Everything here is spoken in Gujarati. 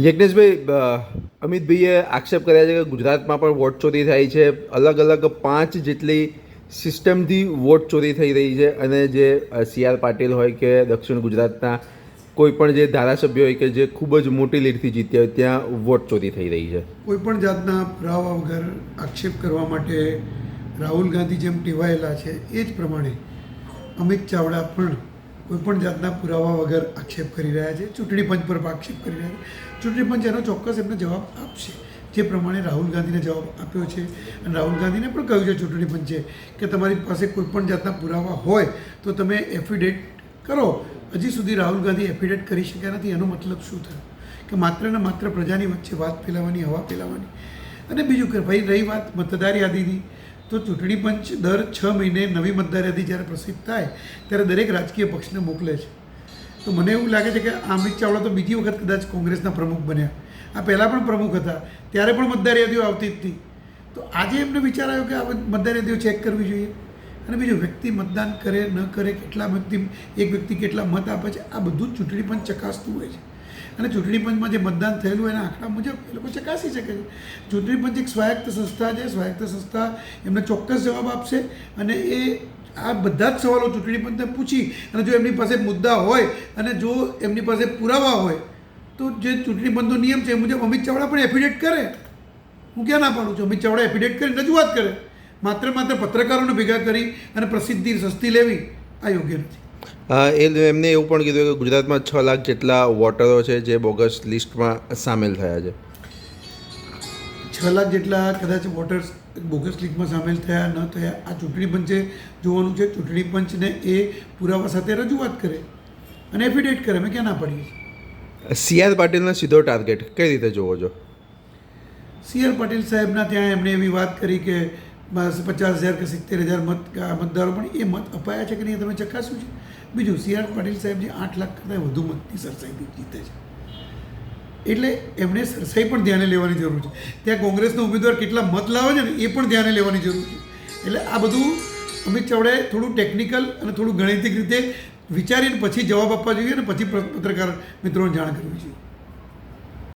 યજ્ઞેશભાઈ અમિતભાઈએ આક્ષેપ કર્યા છે કે ગુજરાતમાં પણ વોટ ચોરી થાય છે. અલગ અલગ પાંચ જેટલી સિસ્ટમથી વોટ ચોરી થઈ રહી છે. અને જે સી આર પાટીલ હોય કે દક્ષિણ ગુજરાતના કોઈ પણ જે ધારાસભ્ય હોય કે જે ખૂબ જ મોટી લીડથી જીત્યા હોય, ત્યાં વોટ ચોરી થઈ રહી છે. કોઈ પણ જાતના પુરાવા વગર આક્ષેપ કરવા માટે રાહુલ ગાંધી જેમ ટેવાયેલા છે, એ જ પ્રમાણે અમિત ચાવડા પણ કોઈ પણ જાતના પુરાવા વગર આક્ષેપ કરી રહ્યા છે, ચૂંટણી પંચ પર આક્ષેપ કરી રહ્યા છે. ચૂંટણી પંચ એનો ચોક્કસ એમને જવાબ આપશે, જે પ્રમાણે રાહુલ ગાંધીને જવાબ આપ્યો છે. અને રાહુલ ગાંધીને પણ કહ્યું છે ચૂંટણી પંચે કે તમારી પાસે કોઈ પણ જાતના પુરાવા હોય તો તમે એફિડેટ કરો. હજી સુધી રાહુલ ગાંધી એફિડેટ કરી શક્યા નથી. એનો મતલબ શું થયો? કે માત્ર ને માત્ર પ્રજાની વચ્ચે વાત ફેલાવવાની હવા ફેલાવવાની અને બીજું કે ભાઈ રહી વાત મતદાર યાદીની, તો ચૂંટણી પંચ દર છ મહિને નવી મતદાર યાદી જ્યારે પ્રસિદ્ધ થાય, ત્યારે દરેક રાજકીય પક્ષને મોકલે છે. તો મને એવું લાગે છે કે અમિત ચાવડા તો બીજી વખત કદાચ કોંગ્રેસના પ્રમુખ બન્યા. આ પહેલાં પણ પ્રમુખ હતા, ત્યારે પણ મતદાર યાદીઓ આવતી જ હતી. તો આજે એમને વિચાર આવ્યો કે આ મતદાર યાદીઓ ચેક કરવી જોઈએ. અને બીજું વ્યક્તિ મતદાન કરે, ન કરે, કેટલા વ્યક્તિ એક વ્યક્તિ કેટલા મત આપે છે, આ બધું ચૂંટણી પંચ ચકાસતું હોય છે. અને ચૂંટણી પંચમાં જે મતદાન થયેલું એના આંકડા મુજબ એ લોકો ચકાસી શકે છે. ચૂંટણી પંચ એક સ્વાયત્ત સંસ્થા છે, સ્વાયત્ત સંસ્થા એમને ચોક્કસ જવાબ આપશે અને એ આ બધા જ સવાલો ચૂંટણી પંચને પૂછી અને જો એમની પાસે મુદ્દા હોય અને જો એમની પાસે પુરાવા હોય, તો જે ચૂંટણી પંચનો નિયમ છે એ મુજબ અમિત ચાવડા પણ એફિડેટ કરે. હું ક્યાં ના પાડું છું? અમિત ચાવડા એફિડેટ કરી રજૂઆત કરે. માત્ર માત્ર પત્રકારોને ભેગા કરી અને પ્રસિદ્ધિ સસ્તી લેવી આ યોગ્ય નથી. એ એમને એવું પણ કીધું કે ગુજરાતમાં છ લાખ જેટલા વોટરો છે જે બોગસ લિસ્ટમાં સામેલ થયા છે. છ લાખ જેટલા કદાચ વોટર્સ બોગસ લીગમાં સામેલ થયા ન થયા આ ચૂંટણી પંચે જોવાનું છે. ચૂંટણી પંચને એ પુરાવા સાથે રજૂઆત કરે અને એફિડેટ કરે. અમે ક્યાં ના પાડીએ સી આર પાટીલનો સીધો ટાર્ગેટ કઈ રીતે જોવો છો? સી આર પાટીલ સાહેબના ત્યાં એમણે એવી વાત કરી કે પચાસ હજાર કે સિત્તેર હજાર મત મતદારો પણ એ મત અપાયા છે કે નહીં તમે ચકાસ્યું છે? બીજું સી આર પાટીલ સાહેબ જે આઠ લાખ કરતાં વધુ મતની સરસાઈથી જીતે છે. એટલે એમણે સરસાઈ પણ ધ્યાને લેવાની જરૂર છે. ત્યાં કોંગ્રેસનો ઉમેદવાર કેટલા મત લાવે છે ને એ પણ ધ્યાને લેવાની જરૂર છે. એટલે આ બધું અમિત ચાવડાએ થોડું ટેકનિકલ અને થોડું ગણિતિક રીતે વિચારીને પછી જવાબ આપવા જોઈએ અને પછી પત્રકાર મિત્રોને જાણ કરવી જોઈએ.